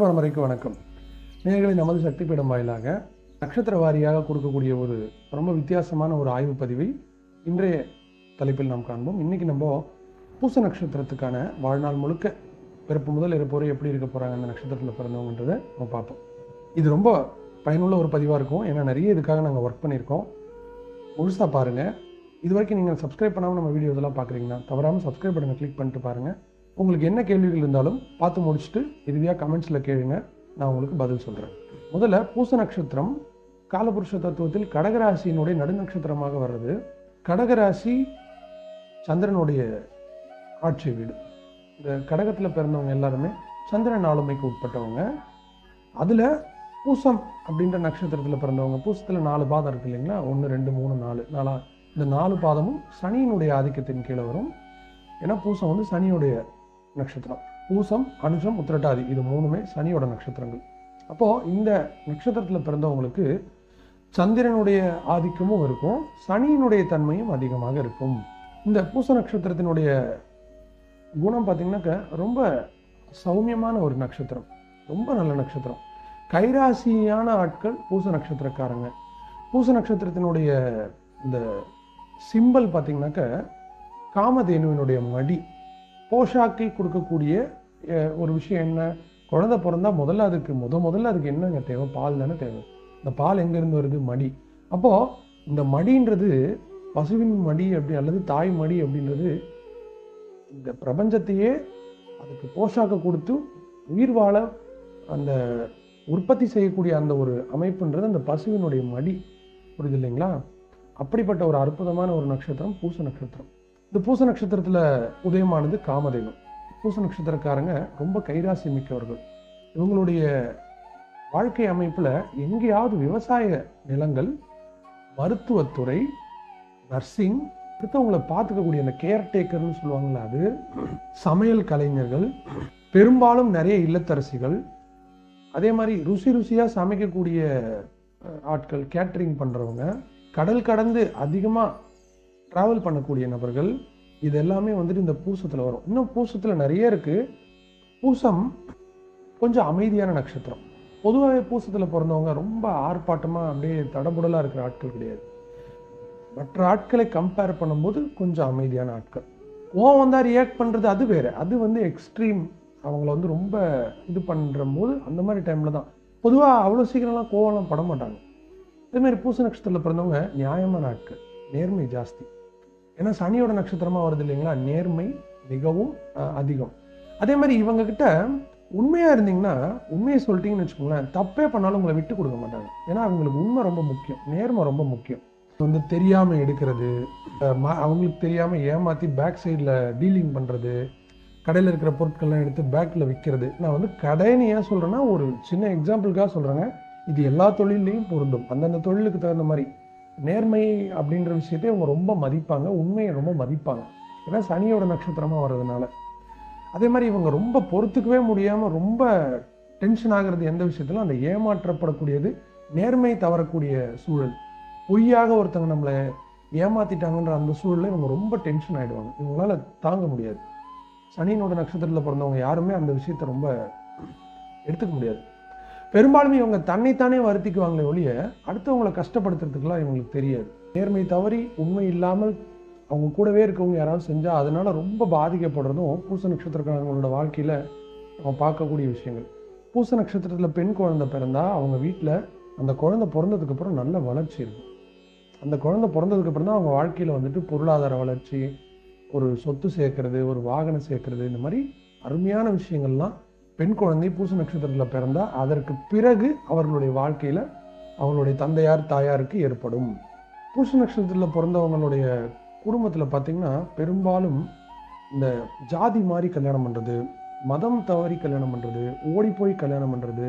பரம்பரைக்கு வணக்கம். நேர்களை நமது சக்தி பீடம் வாயிலாக நட்சத்திர வாரியாக கொடுக்கக்கூடிய ஒரு ரொம்ப வித்தியாசமான ஒரு ஆய்வு பதிவை இன்றைய தலைப்பில் நாம் காண்போம். இன்னைக்கு நம்ம பூச நட்சத்திரத்துக்கான வாழ்நாள் முழுக்க பிறப்பு முதல் இருப்போரை வரை எப்படி இருக்க போகிறாங்க அந்த நட்சத்திரத்தில் பிறந்தவங்கன்றதை நம்ம பார்ப்போம். இது ரொம்ப பயனுள்ள ஒரு பதிவாக இருக்கும். ஏன்னா நிறைய இதுக்காக நாங்கள் ஒர்க் பண்ணியிருக்கோம். முழுசாக பாருங்கள் இது வரைக்கும் நீங்கள் சப்ஸ்கிரைப் பண்ணாமல் நம்ம வீடியோஸ் எல்லாம் பார்க்குறீங்கன்னா தவறாமல் சப்ஸ்கிரைப் பட்டனை கிளிக் பண்ணிட்டு பாருங்கள் உங்களுக்கு என்ன கேள்விகள் இருந்தாலும் பார்த்து முடிச்சுட்டு இறுதியாக கமெண்ட்ஸில் கேளுங்க. நான் உங்களுக்கு பதில் சொல்கிறேன் முதல்ல பூச நட்சத்திரம் காலபுருஷ தத்துவத்தில் கடகராசியினுடைய நடுநட்சத்திரமாக வர்றது. கடகராசி சந்திரனுடைய ஆட்சி வீடு. இந்த கடகத்தில் பிறந்தவங்க எல்லாருமே சந்திரன் ஆளுமைக்கு உட்பட்டவங்க. அதில் பூசம் அப்படின்ற நட்சத்திரத்தில் பிறந்தவங்க பூசத்தில் நாலு பாதம் இருக்கு இல்லைங்களா? ஒன்று ரெண்டு மூணு நாலு. நாலா இந்த நாலு பாதமும் சனியினுடைய ஆதிக்கத்தின் கீழே வரும். ஏன்னா பூசம் வந்து சனியுடைய நட்சத்திரம். பூசம் அனுஷம் உத்திரட்டாதி. இது மூணுமே சனியோட நட்சத்திரங்கள். அப்போது இந்த நட்சத்திரத்தில் பிறந்தவங்களுக்கு சந்திரனுடைய ஆதிக்கமும் இருக்கும் சனியினுடைய தன்மையும் அதிகமாக இருக்கும். இந்த பூச நட்சத்திரத்தினுடைய குணம் பார்த்தீங்கன்னாக்க ரொம்ப சௌமியமான ஒரு நட்சத்திரம். ரொம்ப நல்ல நட்சத்திரம். கைராசியான ஆட்கள் பூச நட்சத்திரக்காரங்க. பூச நட்சத்திரத்தினுடைய இந்த சிம்பல் பார்த்தீங்கன்னாக்க காமதேனுவினுடைய மடி. போஷாக்கை கொடுக்கக்கூடிய ஒரு விஷயம் என்ன? குழந்தை பிறந்தா முதல்ல அதுக்கு முத முதல்ல அதுக்கு என்னங்க தேவை? பால் தானே தேவை. இந்த பால் எங்கேருந்து வருது? மடி. அப்போது இந்த மடின்றது பசுவின் மடி அப்படி அல்லது தாய் மடி அப்படின்றது இந்த பிரபஞ்சத்தையே அதுக்கு போஷாக்க கொடுத்து உயிர் வாழ அந்த உற்பத்தி செய்யக்கூடிய அந்த ஒரு அமைப்புன்றது அந்த பசுவினுடைய மடி. புரியுது இல்லைங்களா? அப்படிப்பட்ட ஒரு அற்புதமான ஒரு நட்சத்திரம் பூச நட்சத்திரம். இந்த பூச நட்சத்திரத்தில் உதயமானது காமதேவன் பூச நட்சத்திரக்காரங்க ரொம்ப கைராசி மிக்கவர்கள். இவங்களுடைய வாழ்க்கை அமைப்பில் எங்கேயாவது விவசாய நிலங்கள் மருத்துவத்துறை நர்சிங் அடுத்தவங்களை பார்த்துக்கக்கூடிய அந்த கேர்டேக்கர்னு சொல்லுவாங்கள்ல அது சமையல் கலைஞர்கள் பெரும்பாலும் நிறைய இல்லத்தரசிகள் அதே மாதிரி ருசி ருசியாக சமைக்கக்கூடிய ஆட்கள் கேட்ரிங் பண்ணுறவங்க கடல் கடந்து அதிகமாக ட்ராவல் பண்ணக்கூடிய நபர்கள் இது எல்லாமே வந்துட்டு இந்த பூசத்தில் வரும். இன்னும் பூசத்தில் நிறைய இருக்குது பூசம் கொஞ்சம் அமைதியான நட்சத்திரம். பொதுவாகவே பூசத்தில் பிறந்தவங்க ரொம்ப ஆர்ப்பாட்டமாக அப்படியே தடபுடலாக இருக்கிற ஆட்கள் கிடையாது. மற்ற ஆட்களை கம்பேர் பண்ணும்போது கொஞ்சம் அமைதியான ஆட்கள். கோவம் தான் ரியாக்ட் பண்ணுறது அது வேறு. அது வந்து எக்ஸ்ட்ரீம் அவங்கள வந்து ரொம்ப இது பண்ணுற போது அந்த மாதிரி டைமில் தான். பொதுவாக அவ்வளோ சீக்கிரம்லாம் கோவம்லாம் பட மாட்டாங்க. அதேமாதிரி பூச நட்சத்திரத்தில் பிறந்தவங்க நியாயமான ஆட்கள். நேர்மை ஜாஸ்தி. ஏன்னா சனியோட நட்சத்திரமாக வருது இல்லைங்களா? நேர்மை மிகவும் அதிகம். அதே மாதிரி இவங்க கிட்ட உண்மையாக இருந்தீங்கன்னா உண்மையை சொல்லிட்டீங்கன்னு வச்சுக்கோங்களேன் தப்பே பண்ணாலும் உங்களை விட்டு கொடுக்க மாட்டாங்க. ஏன்னா அவங்களுக்கு உண்மை ரொம்ப முக்கியம் நேர்மை ரொம்ப முக்கியம். வந்து தெரியாமல் எடுக்கிறது அவங்களுக்கு தெரியாமல் ஏமாற்றி பேக் சைடில் டீலிங் பண்ணுறது கடையில் இருக்கிற பொருட்கள்லாம் எடுத்து பேக்கில் விற்கிறது நான் வந்து கடைன்னு ஏன் சொல்கிறேன்னா ஒரு சின்ன எக்ஸாம்பிளுக்காக சொல்கிறேங்க இது எல்லா தொழிலையும் பொருந்தும். அந்தந்த தொழிலுக்கு தகுந்த மாதிரி. நேர்மை அப்படின்ற விஷயத்தை அவங்க ரொம்ப மதிப்பாங்க உண்மையை ரொம்ப மதிப்பாங்க. ஏன்னா சனியோட நட்சத்திரமாக வர்றதுனால. அதே மாதிரி இவங்க ரொம்ப பொறுத்துக்கவே முடியாமல் ரொம்ப டென்ஷன் ஆகிறது எந்த விஷயத்திலும் அந்த ஏமாற்றப்படக்கூடியது நேர்மை தவறக்கூடிய சூழல். பொய்யாக ஒருத்தவங்க நம்மளை ஏமாத்திட்டாங்கன்ற அந்த சூழலில் இவங்க ரொம்ப டென்ஷன் ஆகிடுவாங்க இவங்களால தாங்க முடியாது. சனியினோட நட்சத்திரத்தில் பிறந்தவங்க யாருமே அந்த விஷயத்தை ரொம்ப எடுத்துக்க முடியாது. பெரும்பாலுமே இவங்க தன்னைத்தானே வருத்திக்குவாங்களே ஒழிய அடுத்தவங்களை கஷ்டப்படுத்துறதுக்குலாம் இவங்களுக்கு தெரியாது. நேர்மை தவறி உண்மை இல்லாமல் அவங்க கூடவே இருக்கவங்க யாராவது செஞ்சால் அதனால் ரொம்ப பாதிக்கப்படுறதும் பூச நட்சத்திரக்காரங்களோட வாழ்க்கையில் அவன் பார்க்கக்கூடிய விஷயங்கள். பூச நட்சத்திரத்தில் பெண் குழந்தை பிறந்தா அவங்க வீட்டில் அந்த குழந்தை பிறந்ததுக்கப்புறம் நல்ல வளர்ச்சி இருக்கும். அந்த குழந்தை பிறந்ததுக்கப்புறம் தான் அவங்க வாழ்க்கையில் வந்துட்டு பொருளாதார வளர்ச்சி ஒரு சொத்து சேர்க்கறது ஒரு வாகனம் சேர்க்கறது இந்த மாதிரி அருமையான விஷயங்கள்லாம் பெண் குழந்தை பூச நட்சத்திரத்தில் பிறந்தால் அதற்கு பிறகு அவர்களுடைய வாழ்க்கையில் அவங்களுடைய தந்தையார் தாயாருக்கு ஏற்படும். பூச நட்சத்திரத்தில் பிறந்தவங்களுடைய குடும்பத்தில் பார்த்தீங்கன்னா பெரும்பாலும் இந்த ஜாதி மாதிரி கல்யாணம் பண்ணுறது மதம் தவறி கல்யாணம் பண்ணுறது ஓடி போய் கல்யாணம் பண்ணுறது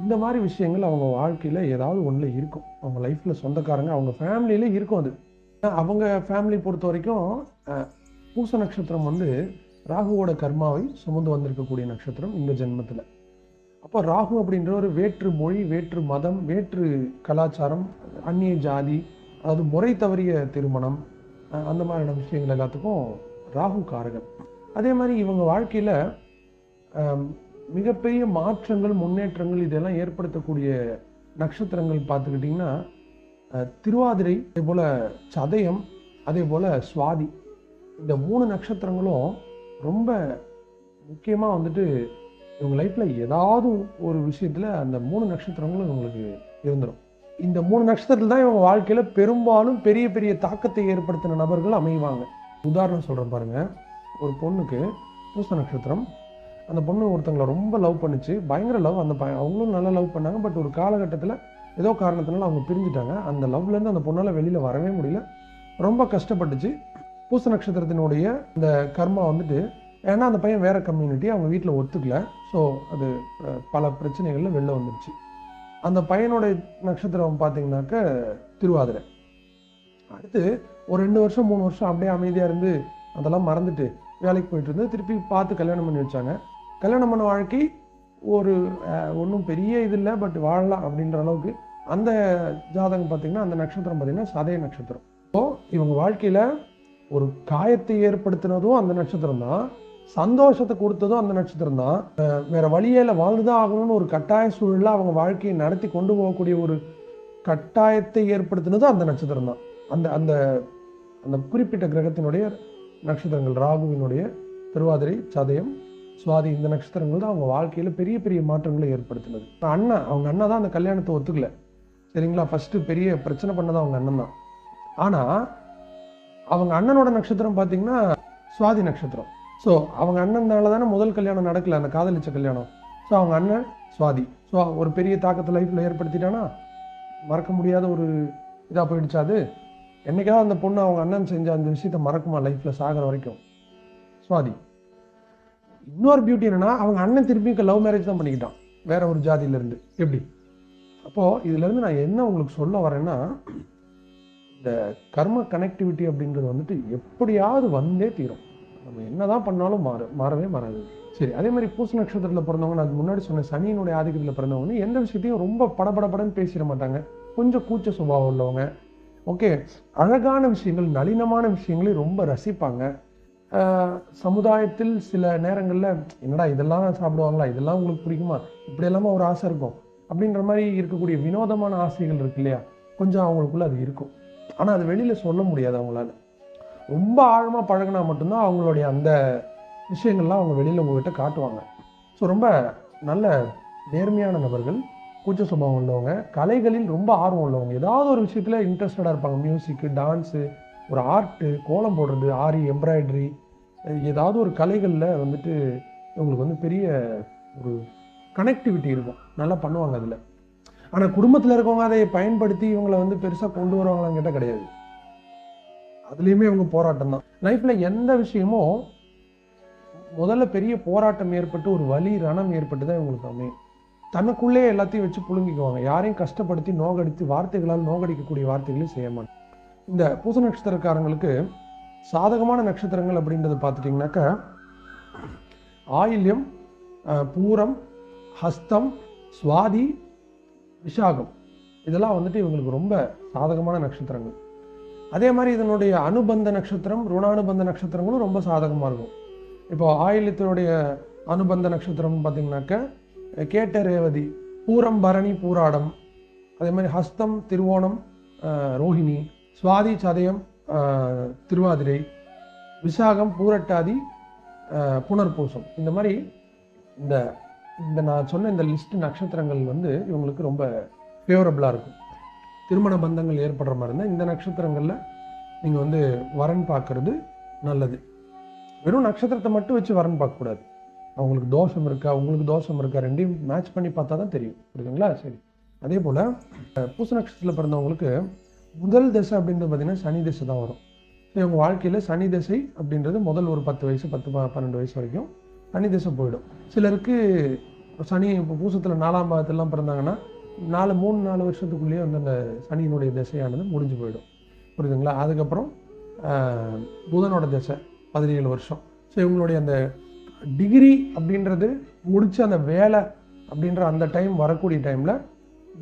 இந்த மாதிரி விஷயங்கள் அவங்க வாழ்க்கையில் ஏதாவது ஒன்றில் இருக்கும். அவங்க லைஃப்பில் சொந்தக்காரங்க அவங்க ஃபேமிலியில் இருக்கும் அது. அவங்க ஃபேமிலி பொறுத்த வரைக்கும் பூச நட்சத்திரம் வந்து ராகுவோட கர்மாவை சுமந்து வந்திருக்கக்கூடிய நட்சத்திரம் இந்த ஜென்மத்தில். அப்போ ராகு அப்படின்ற ஒரு வேற்று மொழி வேற்று மதம் வேற்று கலாச்சாரம் அந்நிய ஜாதி அதாவது முறை தவறிய திருமணம் அந்த மாதிரியான விஷயங்கள் எல்லாத்துக்கும் ராகு காரகன். அதே மாதிரி இவங்க வாழ்க்கையில் மிகப்பெரிய மாற்றங்கள் முன்னேற்றங்கள் இதெல்லாம் ஏற்படுத்தக்கூடிய நட்சத்திரங்கள் பார்த்துக்கிட்டிங்கன்னா திருவாதிரை அதே போல் சதயம் அதே போல் சுவாதி. இந்த மூணு நட்சத்திரங்களும் ரொம்ப முக்கியமாக வந்துட்டு இவங்க லைஃப்பில் ஏதாவது ஒரு விஷயத்தில் அந்த மூணு நட்சத்திரங்களும் இவங்களுக்கு இருந்துடும் இந்த மூணு நட்சத்திரத்தில் தான் இவங்க வாழ்க்கையில் பெரும்பாலும் பெரிய பெரிய தாக்கத்தை ஏற்படுத்தின நபர்கள் அமைவாங்க. உதாரணம் சொல்கிறேன் பாருங்கள் ஒரு பொண்ணுக்கு பூச நட்சத்திரம். அந்த பொண்ணு ஒருத்தங்களை ரொம்ப லவ் பண்ணுச்சு. பயங்கர லவ் அந்த ப அவங்களும் நல்லா லவ் பண்ணாங்க. பட் ஒரு காலகட்டத்தில் ஏதோ காரணத்தினால அவங்க பிரிஞ்சுட்டாங்க. அந்த லவ்லேருந்து அந்த பொண்ணால் வெளியில் வரவே முடியல. ரொம்ப கஷ்டப்பட்டுச்சு. பூச நட்சத்திரத்தினுடைய இந்த கர்மா வந்துட்டு ஏன்னா அந்த பையன் வேற கம்யூனிட்டி அவங்க வீட்டில் ஒத்துக்கல. ஸோ அது பல பிரச்சனைகளில் வெளில வந்துடுச்சு அந்த பையனுடைய நட்சத்திரம் பார்த்தீங்கன்னாக்க திருவாதிரை. அடுத்து ஒரு ரெண்டு வருஷம் மூணு வருஷம் அப்படியே அமைதியாக இருந்து அதெல்லாம் மறந்துட்டு வேலைக்கு போயிட்டு இருந்து திருப்பி பார்த்து கல்யாணம் பண்ணி வச்சாங்க. கல்யாணம் பண்ண வாழ்க்கை ஒரு ஒன்றும் பெரிய இது இல்லை பட் வாழலாம் அப்படின்ற அளவுக்கு அந்த ஜாதகம் பார்த்தீங்கன்னா அந்த நட்சத்திரம் பார்த்தீங்கன்னா சதய நட்சத்திரம். ஸோ இவங்க வாழ்க்கையில் ஒரு காயத்தை ஏற்படுத்தினதும் அந்த நட்சத்திரம் தான் சந்தோஷத்தை கொடுத்ததும் அந்த நட்சத்திரம் தான். வேற வழியில வாழ்ந்துதான் ஆகணும்னு ஒரு கட்டாய சூழலில் அவங்க வாழ்க்கையை நடத்தி கொண்டு போகக்கூடிய ஒரு கட்டாயத்தை ஏற்படுத்தினதும் அந்த நட்சத்திரம் தான். அந்த அந்த அந்த குறிப்பிட்ட கிரகத்தினுடைய நட்சத்திரங்கள் ராகுவினுடைய திருவாதிரை சதயம் சுவாதி இந்த நட்சத்திரங்கள் தான் அவங்க வாழ்க்கையில் பெரிய பெரிய மாற்றங்களை ஏற்படுத்தினது. இப்போ அண்ணன் அவங்க அண்ணன் தான் அந்த கல்யாணத்தை ஒத்துக்கல. சரிங்களா? ஃபஸ்ட்டு பெரிய பிரச்சனை பண்ணது அவங்க அண்ணன் தான். ஆனால் அவங்க அண்ணனோட நட்சத்திரம் பார்த்தீங்கன்னா சுவாதி நட்சத்திரம். ஸோ அவங்க அண்ணனால தானே முதல் கல்யாணம் நடக்கல அந்த காதலிச்ச கல்யாணம். ஸோ அவங்க அண்ணன் சுவாதி. ஸோ ஒரு பெரிய தாக்கத்தை லைஃப்பில் ஏற்படுத்திட்டானா? மறக்க முடியாத ஒரு இதாக போயிடுச்சா அது. என்னைக்காவது அந்த பொண்ணு அவங்க அண்ணன் செஞ்ச அந்த விஷயத்த மறக்குமா லைஃப்பில் சாகிற வரைக்கும்? சுவாதி. இன்னொரு பியூட்டி என்னென்னா அவங்க அண்ணன் திருப்பி லவ் மேரேஜ் தான் பண்ணிக்கிட்டான். வேற ஒரு ஜாதியிலேருந்து எப்படி? அப்போது இதுலேருந்து நான் என்ன உங்களுக்கு சொல்ல வரேன்னா இந்த கர்ம கனெக்டிவிட்டி அப்படின்றது வந்துட்டு எப்படியாவது வந்தே தீரும். நம்ம என்னதான் பண்ணாலும் மாற மாறவே மாறாது. சரி அதே மாதிரி பூச நட்சத்திரத்தில் பிறந்தவங்க நான் முன்னாடி சொன்ன சனியினுடைய ஆதிக்கத்தில் பிறந்தவங்க வந்து எந்த விஷயத்தையும் ரொம்ப படபடபடன்னு பேசிட மாட்டாங்க. கொஞ்சம் கூச்ச சுபாவம் உள்ளவங்க. ஓகே அழகான விஷயங்கள் நளினமான விஷயங்களை ரொம்ப ரசிப்பாங்க. சமுதாயத்தில் சில நேரங்களில் என்னடா இதெல்லாம் சாப்பிடுவாங்களா இதெல்லாம் உங்களுக்கு பிடிக்குமா இப்படி எல்லாமே ஒரு ஆசை இருக்கும் அப்படின்ற மாதிரி இருக்கக்கூடிய வினோதமான ஆசைகள் இருக்கு இல்லையா? கொஞ்சம் அவங்களுக்குள்ள அது இருக்கும். ஆனால் அது வெளியில் சொல்ல முடியாது அவங்களால. ரொம்ப ஆழமாக பழகினா மட்டும்தான் அவங்களுடைய அந்த விஷயங்கள்லாம் அவங்க வெளியில் உங்ககிட்ட காட்டுவாங்க. ஸோ ரொம்ப நல்ல நேர்மையான நபர்கள் கூச்ச சுபாவம் உள்ளவங்க கலைகளில் ரொம்ப ஆர்வம் உள்ளவங்க. ஏதாவது ஒரு விஷயத்தில் இன்ட்ரெஸ்டடாக இருப்பாங்க. மியூசிக்கு டான்ஸு ஒரு ஆர்ட்டு கோலம் போடுறது ஆரி எம்ப்ராய்டரி ஏதாவது ஒரு கலைகளில் வந்துட்டு இவங்களுக்கு வந்து பெரிய ஒரு கனெக்டிவிட்டி இருக்கும். நல்லா பண்ணுவாங்க அதில். ஆனால் குடும்பத்தில் இருக்கவங்க அதை பயன்படுத்தி இவங்களை வந்து பெருசாக கொண்டு வருவாங்களான்னு கேட்டால் கிடையாது. அதுலேயுமே இவங்க போராட்டம் தான். லைஃப்பில் எந்த விஷயமும் முதல்ல பெரிய போராட்டம் ஏற்பட்டு ஒரு வலி ரணம் ஏற்பட்டு தான் இவங்களுக்கு அமையும். தனக்குள்ளே எல்லாத்தையும் வச்சு புழுங்கிக்குவாங்க. யாரையும் கஷ்டப்படுத்தி நோகடித்து வார்த்தைகளால் நோகடிக்கக்கூடிய வார்த்தைகளையும் செய்ய மாட்டாங்க. இந்த பூச நட்சத்திரக்காரங்களுக்கு சாதகமான நட்சத்திரங்கள் அப்படின்றத பார்த்துட்டிங்கனாக்கா ஆயில்யம் பூரம் ஹஸ்தம் சுவாதி விசாகம். இதெல்லாம் வந்துட்டு இவங்களுக்கு ரொம்ப சாதகமான நட்சத்திரங்கள். அதே மாதிரி இதனுடைய அனுபந்த நட்சத்திரம் ருணானுபந்த நட்சத்திரங்களும் ரொம்ப சாதகமாக இருக்கும். இப்போ ஆயிலத்தினுடைய அனுபந்த நட்சத்திரம்னு பார்த்தீங்கன்னாக்க கேட்ட ரேவதி பூரம் பரணி பூராடம் அதே மாதிரி ஹஸ்தம் திருவோணம் ரோஹிணி சுவாதி சதயம் திருவாதிரை விசாகம் பூரட்டாதி புனர்பூசம். இந்த மாதிரி இந்த இந்த நான் சொன்ன இந்த லிஸ்ட் நட்சத்திரங்கள் வந்து இவங்களுக்கு ரொம்ப ஃபேவரபுளாக இருக்கும். திருமண பந்தங்கள் ஏற்படுற மாதிரி இருந்தால் இந்த நட்சத்திரங்களில் நீங்கள் வந்து வரன் பார்க்குறது நல்லது. வெறும் நட்சத்திரத்தை மட்டும் வச்சு வரன் பார்க்கக்கூடாது. அவங்களுக்கு தோஷம் இருக்கா உங்களுக்கு தோஷம் இருக்கா ரெண்டையும் மேட்ச் பண்ணி பார்த்தா தான் தெரியும். புரியுதுங்களா? சரி. அதே போல் பூச நட்சத்திரத்தில் பிறந்தவங்களுக்கு முதல் திசை அப்படின்றது பார்த்தீங்கன்னா சனி திசை தான் வரும். இவங்க வாழ்க்கையில் சனி திசை அப்படின்றது முதல் ஒரு பத்து வயசு பத்து ப- பன்னெண்டு வயசு வரைக்கும் சனி திசை போயிடும். சிலருக்கு சனி இப்போ பூசத்தில் நாலாம் பாகத்திலாம் பிறந்தாங்கன்னா நாலு மூணு நாலு வருஷத்துக்குள்ளேயே வந்து அந்த சனியினுடைய திசையானது முடிஞ்சு போயிடும். புரியுதுங்களா? அதுக்கப்புறம் புதனோட திசை பதினேழு வருஷம். ஸோ இவங்களுடைய அந்த டிகிரி அப்படின்றது முடித்த அந்த வேலை அப்படின்ற அந்த டைம் வரக்கூடிய டைமில்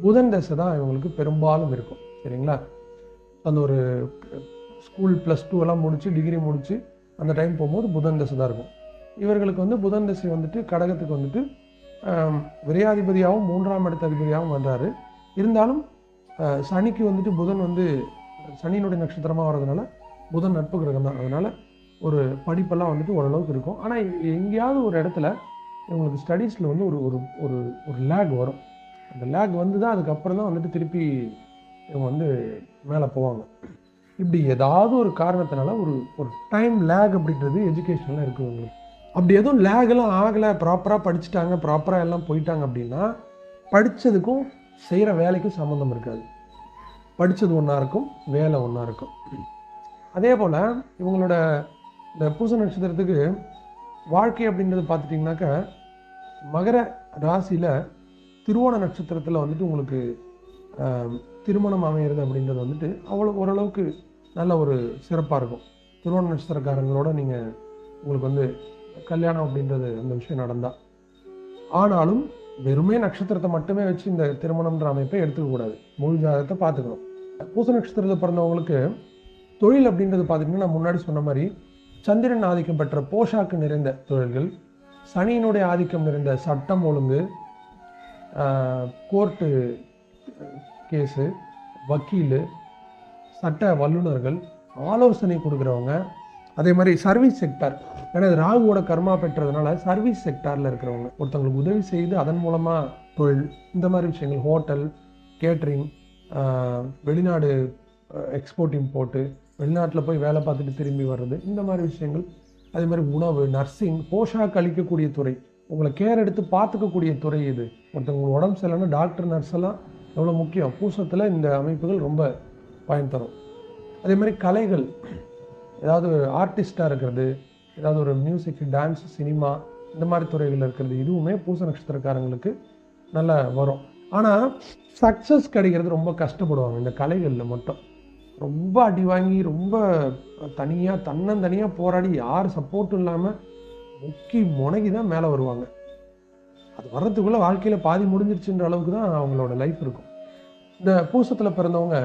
புதன் தசை தான் இவங்களுக்கு பெரும்பாலும் இருக்கும். சரிங்களா? அந்த ஒரு ஸ்கூல் ப்ளஸ் டூ எல்லாம் முடித்து டிகிரி முடித்து அந்த டைம் போகும்போது புதன் தசை தான் இருக்கும். இவர்களுக்கு வந்து புதன் தசை வந்துட்டு கடகத்துக்கு வந்துட்டு விரையாதிபதியாகவும் மூன்றாம் இடத்த அதிபதியாகவும் வந்தார். இருந்தாலும் சனிக்கு வந்துட்டு புதன் வந்து சனியினுடைய நட்சத்திரமாக வர்றதுனால புதன் நட்பு கிரகம் தான். அதனால் ஒரு படிப்பெல்லாம் வந்துட்டு ஓரளவுக்கு இருக்கும். ஆனால் எங்கேயாவது ஒரு இடத்துல இவங்களுக்கு ஸ்டடீஸில் வந்து ஒரு ஒரு ஒரு ஒரு லேக் வரும். அந்த லேக் வந்து தான் அதுக்கப்புறம் தான் வந்துட்டு திருப்பி இவங்க வந்து மேலே போவாங்க. இப்படி ஏதாவது ஒரு காரணத்தினால ஒரு ஒரு டைம் லேக் அப்படின்றது எஜுகேஷனில் இருக்குது உங்களுக்கு அப்படி எதுவும் லேகெல்லாம் ஆகலை ப்ராப்பராக படிச்சுட்டாங்க ப்ராப்பராக எல்லாம் போயிட்டாங்க அப்படின்னா படித்ததுக்கும் செய்கிற வேலைக்கும் சம்மந்தம் இருக்காது. படித்தது ஒன்றா இருக்கும் வேலை ஒன்றா இருக்கும். அதே போல் இவங்களோட இந்த பூச நட்சத்திரத்துக்கு வாழ்க்கை அப்படின்றது பார்த்துட்டிங்கனாக்கா மகர ராசியில் திருவோண நட்சத்திரத்தில் வந்துட்டு உங்களுக்கு திருமணம் அமையிறது அப்படின்றது வந்துட்டு அவ்வளோ ஓரளவுக்கு நல்ல ஒரு சிறப்பாக இருக்கும். திருவோண நட்சத்திரக்காரங்களோட நீங்கள் உங்களுக்கு வந்து கல்யாணம் அப்படின்றது அந்த விஷயம் நடந்தா. ஆனாலும் வெறுமே நட்சத்திரத்தை மட்டுமே வச்சு இந்த திருமணம்ன்ற அமைப்பை எடுத்துக்கக்கூடாது முழு ஜாதகத்தை பார்த்துக்கணும். பூச நட்சத்திரத்தில் பிறந்தவங்களுக்கு தொழில் அப்படின்றது பார்த்திங்கன்னா நான் முன்னாடி சொன்ன மாதிரி சந்திரன் ஆதிக்கம் பெற்ற போஷாக்கு நிறைந்த தொழில்கள் சனியினுடைய ஆதிக்கம் நிறைந்த சட்டம் ஒழுங்கு கோர்ட்டு கேஸு வக்கீல் சட்ட வல்லுநர்கள் ஆலோசனை கொடுக்குறவங்க அதே மாதிரி சர்வீஸ் செக்டார் ஏன்னா ராகுவோட கர்மா பெற்றதுனால சர்வீஸ் செக்டாரில் இருக்கிறவங்க ஒருத்தவங்களுக்கு உதவி செய்து அதன் மூலமாக தொழில் இந்த மாதிரி விஷயங்கள் ஹோட்டல் கேட்ரிங் வெளிநாடு எக்ஸ்போர்ட் இம்போர்ட்டு வெளிநாட்டில் போய் வேலை பார்த்துட்டு திரும்பி வர்றது இந்த மாதிரி விஷயங்கள். அதே மாதிரி உணவு நர்சிங் போஷாக் அளிக்கக்கூடிய துறை. உங்களை கேர் எடுத்து பார்த்துக்கக்கூடிய துறை இது. ஒருத்தவங்க உடம்பு சரியில்லைன்னா டாக்டர் நர்ஸ் எல்லாம் எவ்வளோ முக்கியம். பூசத்தில் இந்த அமைப்புகள் ரொம்ப பயன் தரும். அதே மாதிரி கலைகள். ஏதாவது ஒரு ஆர்டிஸ்டாக இருக்கிறது ஏதாவது ஒரு மியூசிக் டான்ஸ் சினிமா இந்த மாதிரி துறைகளில் இருக்கிறது இதுவுமே பூச நட்சத்திரக்காரங்களுக்கு நல்லா வரும். ஆனால் சக்ஸஸ் கிடைக்கிறது ரொம்ப கஷ்டப்படுவாங்க இந்த கலைகளில் மட்டும். ரொம்ப அடி வாங்கி ரொம்ப தனியாக தன்னந்தனியாக போராடி யார் சப்போர்ட்டும் இல்லாமல் முக்கி முனகி தான் மேலே வருவாங்க. அது வர்றதுக்குள்ளே வாழ்க்கையில் பாதி முடிஞ்சிருச்சுன்ற அளவுக்கு தான் அவங்களோட லைஃப் இருக்கும். இந்த பூசத்தில் பிறந்தவங்க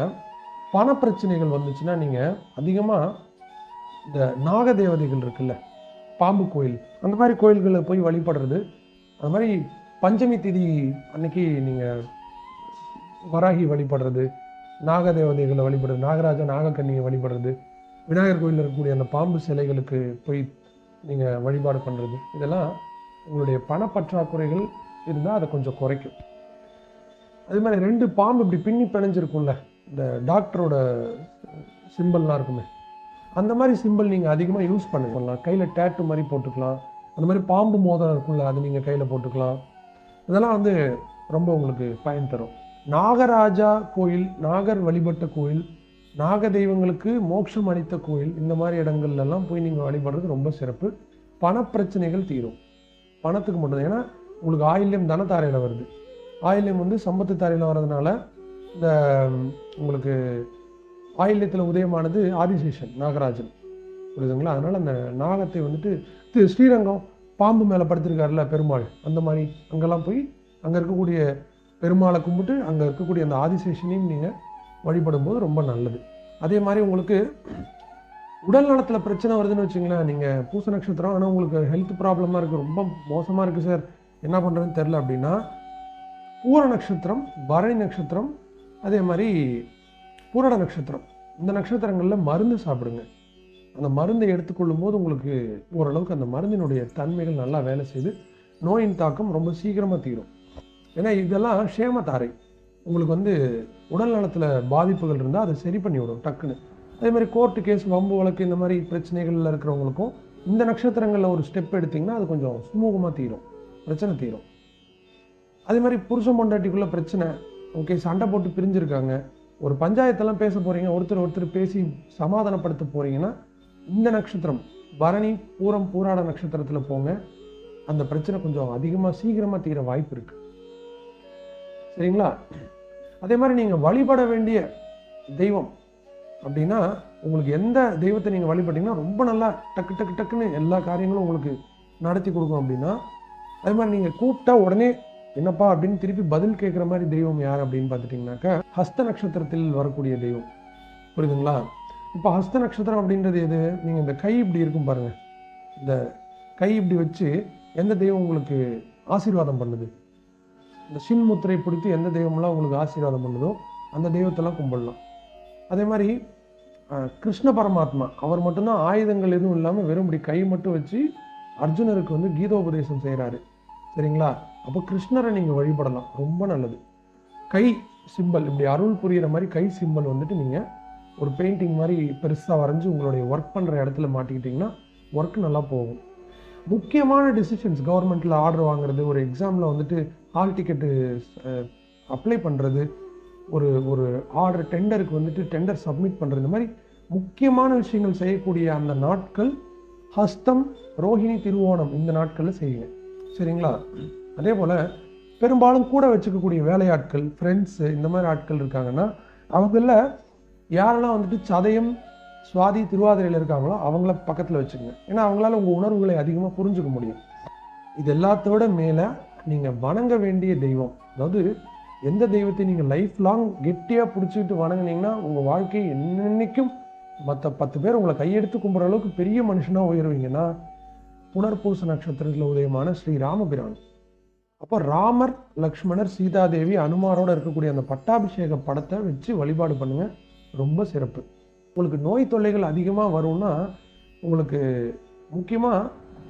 பண பிரச்சனைகள் வந்துச்சுன்னா நீங்கள் அதிகமாக இந்த நாக தேவதைகள் இருக்குல்ல பாம்பு கோயில் அந்த மாதிரி கோயில்களில் போய் வழிபடுறது. அது மாதிரி பஞ்சமி திதி அன்னைக்கு நீங்கள் வராகி வழிபடுறது நாக தேவதைகளை வழிபடுறது நாகராஜா நாகக்கண்ணியை வழிபடுறது விநாயகர் கோயிலில் இருக்கக்கூடிய அந்த பாம்பு சிலைகளுக்கு போய் நீங்கள் வழிபாடு பண்ணுறது இதெல்லாம் உங்களுடைய பணப்பற்றாக்குறைகள் இருந்தால் அதை கொஞ்சம் குறைக்கும். அதே மாதிரி ரெண்டு பாம்பு இப்படி பின்னி பிணைஞ்சிருக்கும்ல இந்த டாக்டரோட சிம்பிள்லாம் இருக்குமே அந்த மாதிரி சிம்பிள் நீங்கள் அதிகமாக யூஸ் பண்ணிக்கலாம் கையில் டேட்டு மாதிரி போட்டுக்கலாம். அந்த மாதிரி பாம்பு மோதிரம் இருக்கும்ல அது நீங்கள் கையில் போட்டுக்கலாம். இதெல்லாம் வந்து ரொம்ப உங்களுக்கு பயன் தரும். நாகராஜா கோயில் நாகர் வழிபட்ட கோயில் நாக தெய்வங்களுக்கு மோட்சம் அளித்த கோயில் இந்த மாதிரி இடங்கள்லாம் போய் நீங்கள் வழிபடுறது ரொம்ப சிறப்பு. பணப்பிரச்சனைகள் தீரும். பணத்துக்கு மட்டும் ஏன்னா உங்களுக்கு ஆயில்யம் தனத்தாரையில் வருது. ஆயில்யம் வந்து சம்பத்து தாரையில் வர்றதுனால இந்த உங்களுக்கு ஆயில்யத்தில் உதயமானது ஆதிசேஷன் நாகராஜன். புரியுதுங்களா? அதனால் அந்த நாகத்தை வந்துட்டு திரு ஸ்ரீரங்கம் பாம்பு மேலே படுத்திருக்காருல பெருமாள். அந்த மாதிரி அங்கெல்லாம் போய் அங்கே இருக்கக்கூடிய பெருமாளை கும்பிட்டு அங்கே இருக்கக்கூடிய அந்த ஆதிசேஷனையும் நீங்கள் வழிபடும் போது ரொம்ப நல்லது. அதே மாதிரி உங்களுக்கு உடல் நலத்தில் பிரச்சனை வருதுன்னு வச்சுங்களேன் நீங்கள் பூச நட்சத்திரம் ஆனால் உங்களுக்கு ஹெல்த் ப்ராப்ளமாக இருக்குது ரொம்ப மோசமாக இருக்குது சார் என்ன பண்ணுறதுன்னு தெரில அப்படின்னா பூர நட்சத்திரம் பரணி நட்சத்திரம் அதே மாதிரி பூரட நட்சத்திரம். இந்த நட்சத்திரங்களில் மருந்து சாப்பிடுங்க. அந்த மருந்தை எடுத்துக்கொள்ளும் போது உங்களுக்கு ஓரளவுக்கு அந்த மருந்தினுடைய தன்மைகள் நல்லா வேலை செய்து நோயின் தாக்கம் ரொம்ப சீக்கிரமாக தீரும். ஏன்னா இதெல்லாம் சேமத்தாரை உங்களுக்கு வந்து உடல் நலத்தில் பாதிப்புகள் இருந்தால் அதை சரி பண்ணி விடும் டக்குன்னு. அதே மாதிரி கோர்ட்டு கேஸ் வம்பு வழக்கு இந்த மாதிரி பிரச்சனைகளில் இருக்கிறவங்களுக்கும் இந்த நட்சத்திரங்களில் ஒரு ஸ்டெப் எடுத்திங்கன்னா அது கொஞ்சம் சுமூகமாக தீரும். பிரச்சனை தீரும். அதே மாதிரி புருஷன் பொண்டாட்டிக்குள்ளே பிரச்சனை. ஓகே சண்டை போட்டு பிரிஞ்சிருக்காங்க. ஒரு பஞ்சாயத்தெல்லாம் பேச போகிறீங்க ஒருத்தர் ஒருத்தர் பேசி சமாதானப்படுத்த போகிறீங்கன்னா இந்த நட்சத்திரம் பரணி பூரம் பூராட நட்சத்திரத்தில் போங்க. அந்த பிரச்சனை கொஞ்சம் அதிகமாக சீக்கிரமாக தீர வாய்ப்பு இருக்குது சரிங்களா? அதே மாதிரி நீங்கள் வழிபட வேண்டிய தெய்வம் அப்படின்னா உங்களுக்கு எந்த தெய்வத்தை நீங்கள் வழிபட்டீங்கன்னா ரொம்ப நல்லா டக்கு டக்கு டக்குன்னு எல்லா காரியங்களும் உங்களுக்கு நடத்தி கொடுக்கும் அப்படின்னா அதே மாதிரி நீங்கள் கூப்பிட்டா உடனே என்னப்பா அப்படின்னு திருப்பி பதில் கேட்குற மாதிரி தெய்வம் யார் அப்படின்னு பார்த்துட்டிங்கனாக்கா ஹஸ்த நட்சத்திரத்தில் வரக்கூடிய தெய்வம். புரியுதுங்களா? இப்போ ஹஸ்த நட்சத்திரம் அப்படின்றது எது? நீங்கள் இந்த கை இப்படி இருக்கும் பாருங்கள் இந்த கை இப்படி வச்சு எந்த தெய்வம் உங்களுக்கு ஆசீர்வாதம் பண்ணுது? இந்த சின்முத்திரை பிடித்து எந்த தெய்வம்லாம் உங்களுக்கு ஆசீர்வாதம் பண்ணுதோ அந்த தெய்வத்தெல்லாம் கும்பிடலாம். அதே மாதிரி கிருஷ்ண பரமாத்மா அவர் மட்டும்தான் ஆயுதங்கள் எதுவும் இல்லாமல் வெறும் இப்படி கை மட்டும் வச்சு அர்ஜுனருக்கு வந்து கீதோபதேசம் செய்கிறாரு சரிங்களா? அப்போ கிருஷ்ணரை நீங்கள் வழிபடலாம். ரொம்ப நல்லது. கை சிம்பல் இப்படி அருள் புரிகிற மாதிரி கை சிம்பல் வந்துட்டு நீங்கள் ஒரு பெயிண்டிங் மாதிரி பெருசாக வரைஞ்சி உங்களுடைய ஒர்க் பண்ணுற இடத்துல மாட்டிக்கிட்டிங்கன்னா ஒர்க் நல்லா போகும். முக்கியமான டிசிஷன்ஸ் கவர்மெண்ட்டில் ஆர்டர் வாங்குறது ஒரு எக்ஸாமில் வந்துட்டு ஹால் டிக்கெட்டு அப்ளை பண்ணுறது ஒரு ஒரு ஆர்டர் டெண்டருக்கு வந்துட்டு டெண்டர் சப்மிட் பண்ணுறது இந்த மாதிரி முக்கியமான விஷயங்கள் செய்யக்கூடிய அந்த நாட்கள் ஹஸ்தம் ரோஹிணி திருவோணம் இந்த நாட்களில் செய்யுங்க. சரிங்களா? அதே போல் பெரும்பாலும் கூட வச்சுக்கக்கூடிய வேலையாட்கள் ஃப்ரெண்ட்ஸு இந்த மாதிரி ஆட்கள் இருக்காங்கன்னா அவங்கள யாரெல்லாம் வந்துட்டு சதயம் சுவாதி திருவாதிரையில் இருக்காங்களோ அவங்கள பக்கத்தில் வச்சுக்கோங்க. ஏன்னா அவங்களால உங்கள் உணர்வுகளை அதிகமாக புரிஞ்சுக்க முடியும். இது எல்லாத்தோட மேலே நீங்கள் வணங்க வேண்டிய தெய்வம். அதாவது எந்த தெய்வத்தை நீங்கள் லைஃப் லாங் கெட்டியாக பிடிச்சிக்கிட்டு வணங்கினீங்கன்னா உங்கள் வாழ்க்கை என்னன்னைக்கும் மற்ற பத்து பேர் உங்களை கையெடுத்து கும்பிட்ற அளவுக்கு பெரிய மனுஷனாக உயருவீங்கன்னா புனர்பூச நட்சத்திரத்தில் உதயமான ஸ்ரீ ராமபிரான். அப்போ ராமர் லக்ஷ்மணர் சீதாதேவி அனுமாரோட இருக்கக்கூடிய அந்த பட்டாபிஷேக படத்தை வச்சு வழிபாடு பண்ணுங்க. ரொம்ப சிறப்பு. உங்களுக்கு நோய் தொல்லைகள் அதிகமாக வரும்னா உங்களுக்கு முக்கியமாக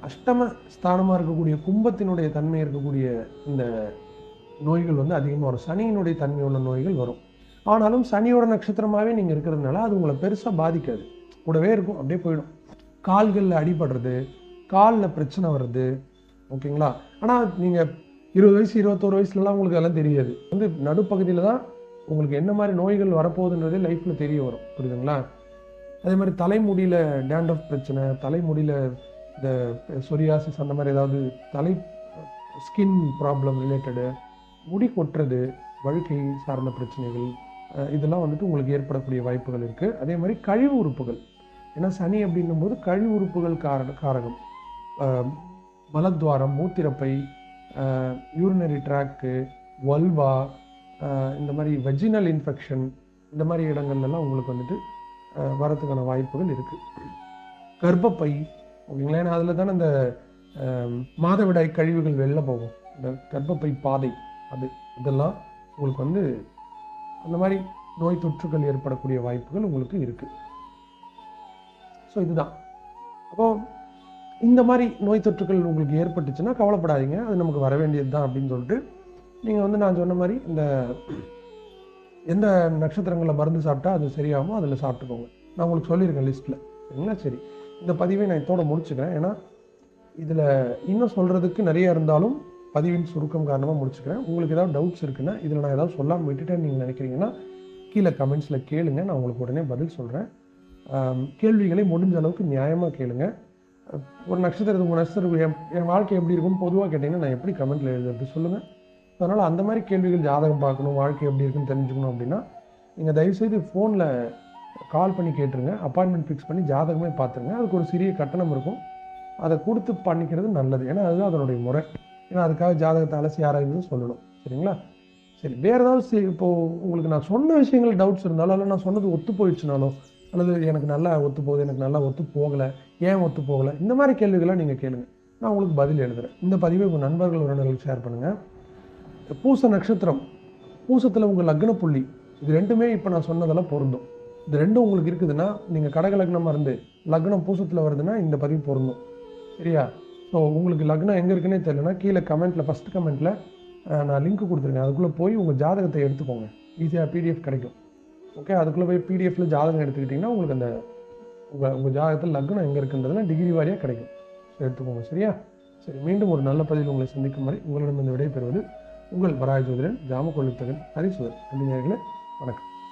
அஷ்டம ஸ்தானமாக இருக்கக்கூடிய கும்பத்தினுடைய தன்மை இருக்கக்கூடிய இந்த நோய்கள் வந்து அதிகமாக வரும். சனியினுடைய தன்மை உள்ள நோய்கள் வரும். ஆனாலும் சனியோட நட்சத்திரமாகவே நீங்கள் இருக்கிறதுனால அது உங்களை பெருசாக பாதிக்காது. கூடவே இருக்கும் அப்படியே போயிடும். கால்களில் அடிபடுறது காலில் பிரச்சனை வருது ஓகேங்களா? ஆனால் நீங்கள் இருபது வயசு இருபத்தோரு வயசுலலாம் உங்களுக்கு அதெல்லாம் தெரியாது. வந்து நடுப்பகுதியில் தான் உங்களுக்கு என்ன மாதிரி நோய்கள் வரப்போகுதுன்றதே லைஃப்பில் தெரிய வரும். புரியுதுங்களா? அதே மாதிரி தலைமுடியில் டேண்டஃப் பிரச்சனை தலைமுடியில் இந்த சொரியாசிஸ் அந்த மாதிரி ஏதாவது தலை ஸ்கின் ப்ராப்ளம் ரிலேட்டடு முடி கொட்டுறது வழுக்கை சார்ந்த பிரச்சனைகள் இதெல்லாம் வந்துட்டு உங்களுக்கு ஏற்படக்கூடிய வாய்ப்புகள் இருக்குது அதே மாதிரி கழிவு உறுப்புகள். ஏன்னா சனி அப்படின்னும் போது கழிவு உறுப்புகள் கார காரகம். மலத்வாரம் மூத்திரப்பை யூரினரி ட்ராக்கு வல்வா இந்த மாதிரி வெஜினல் இன்ஃபெக்ஷன் இந்த மாதிரி இடங்கள்லாம் உங்களுக்கு வந்துட்டு வரத்துக்கான வாய்ப்புகள் இருக்குது கர்ப்பப்பை ஓகேங்களா? ஏன்னா அதில் தானே இந்த மாதவிடாய் கழிவுகள் வெளில போகும். இந்த கர்ப்பப்பை பாதை அது இதெல்லாம் உங்களுக்கு வந்து அந்த மாதிரி நோய் தொற்றுகள் ஏற்படக்கூடிய வாய்ப்புகள் உங்களுக்கு இருக்குது ஸோ இதுதான். அப்போது இந்த மாதிரி நோய் தொற்றுகள் உங்களுக்கு ஏற்பட்டுச்சுன்னா கவலைப்படாதீங்க. அது நமக்கு வர வேண்டியது தான் அப்படின்னு சொல்லிட்டு நீங்கள் வந்து நான் சொன்ன மாதிரி இந்த எந்த நட்சத்திரங்களில் மருந்து சாப்பிட்டா அது சரியாகுமோ அதில் சாப்பிட்டுக்கோங்க. நான் உங்களுக்கு சொல்லியிருக்கேன் லிஸ்ட்டில் சரிங்களா? சரி. இந்த பதிவை நான் இதோட முடிச்சுக்கிறேன். ஏன்னா இதில் இன்னும் சொல்கிறதுக்கு நிறைய இருந்தாலும் பதிவின் சுருக்கம் காரணமாக முடிச்சுக்கிறேன். உங்களுக்கு ஏதாவது டவுட்ஸ் இருக்குன்னா இதில் நான் ஏதாவது சொல்லாமல் விட்டுட்டேன்னு நீங்கள் நினைக்கிறீங்கன்னா கீழே கமெண்ட்ஸில் கேளுங்க. நான் உங்களுக்கு உடனே பதில் சொல்கிறேன் கேள்விகளை முடிஞ்ச அளவுக்கு நியாயமாக கேளுங்கள் ஒரு நட்சத்திரத்துக்கு உங்கள் நட்சத்திரம் என் என் வாழ்க்கை எப்படி இருக்கும்னு பொதுவாக கேட்டிங்கன்னா நான் எப்படி கமெண்ட்டில் எழுதுறது சொல்லுங்கள் அதனால் அந்த மாதிரி கேள்விகள் ஜாதகம் பார்க்கணும் வாழ்க்கை எப்படி இருக்குன்னு தெரிஞ்சுக்கணும் அப்படின்னா நீங்கள் தயவுசெய்து ஃபோனில் கால் பண்ணி கேட்டுருங்க அப்பாயின்மெண்ட் ஃபிக்ஸ் பண்ணி ஜாதகமே பார்த்துருங்க. அதுக்கு ஒரு சிறிய கட்டணம் இருக்கும். அதை கொடுத்து பண்ணிக்கிறது நல்லது. ஏன்னா அதுதான் அதனுடைய முறை. ஏன்னா அதுக்காக ஜாதகத்தை அலசி யாராவது சொல்லணும். சரிங்களா? சரி வேறு ஏதாவது சரி இப்போது உங்களுக்கு நான் சொன்ன விஷயங்கள் டவுட்ஸ் இருந்தாலும் இல்லை நான் சொன்னது ஒத்து போயிடுச்சுனாலோ அல்லது எனக்கு நல்லா ஒத்து போகுது எனக்கு நல்லா ஒத்து போகலை ஏன் ஒத்து போகலை? இந்த மாதிரி கேள்விகளை நீங்கள் கேளுங்க. நான் உங்களுக்கு பதில் எழுதுகிறேன் இந்த பதிவை உங்கள் நண்பர்கள் உறவினர்கள் ஷேர் பண்ணுங்கள் பூச நட்சத்திரம் பூசத்தில் உங்கள் லக்ன புள்ளி இது ரெண்டுமே இப்போ நான் சொன்னதெல்லாம் பொருந்தும். இது ரெண்டும் உங்களுக்கு இருக்குதுன்னா நீங்கள் கடக லக்னமாக இருந்து லக்னம் பூசத்தில் வருதுன்னா இந்த பதிவு பொருந்தும். சரியா? ஸோ உங்களுக்கு லக்னம் எங்கே இருக்குன்னே தெரியலனா கீழே கமெண்ட்டில் ஃபஸ்ட் கமெண்ட்டில் நான் லிங்க் கொடுத்துருக்கேன். அதுக்குள்ளே போய் உங்கள் ஜாதகத்தை எடுத்துக்கோங்க. ஈஸியாக பிடிஎஃப் கிடைக்கும். ஓகே அதுக்குள்ளே போய் பிடிஎஃப்ல ஜாதகம் எடுத்துக்கிட்டிங்கன்னா உங்களுக்கு அந்த உங்கள் உங்கள் ஜாதகத்தில் லக்னம் எங்கே இருக்குன்றதுலாம் டிகிரி வாரியாக கிடைக்கும். எடுத்துக்கோங்க சரியா? சரி மீண்டும் ஒரு நல்ல பதிவில் உங்களை சந்திக்கும் வரை உங்களிடம் இந்த விடைபெறுவது உங்கள் வராய ஜோதிடன் ஜாம கொள்ளுத்தகன் ஹரிசுதர். நன்றி வணக்கம்.